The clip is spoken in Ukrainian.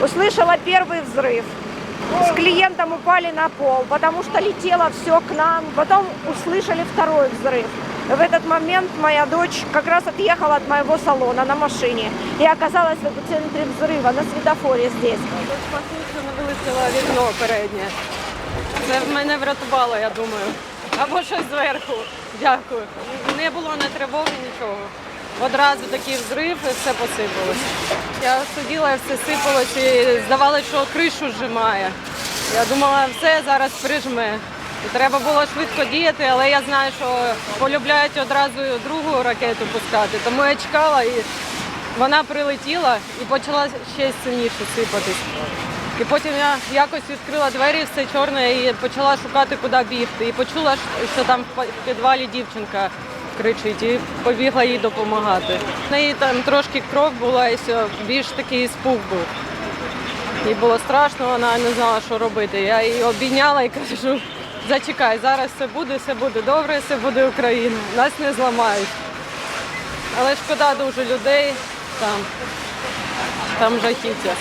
Услышала первый взрыв. С клиентом упали на пол, потому что летело все к нам. Потом услышали второй взрыв. В этот момент моя дочь как раз отъехала от моего салона на машине и оказалась в эпицентре взрыва на светофоре здесь. Спасибо, що не вилетіло вікно переднє. Це в мене врятувало, я думаю. Або щось зверху. Дякую. Не було не тривоги, нічого. Одразу такий взрив і все посипалось. Я сиділа все сипалось і здавалося, що кришу зжимає. Я думала, все зараз прижме. І треба було швидко діяти, але я знаю, що полюбляють одразу другу ракету пускати. Тому я чекала і вона прилетіла і почала ще сильніше сипатись. І потім я якось відкрила двері, все чорне, і почала шукати, куди бігти. І почула, що там в підвалі дівчинка кричить, і побігла їй допомагати. В неї там трошки кров була, і все, більш такий спух був. Їй було страшно, вона не знала, що робити. Я її обійняла і кажу, зачекай, зараз все буде, все буде добре, все буде Україна. Нас не зламають. Але шкода дуже людей там, там жахіття.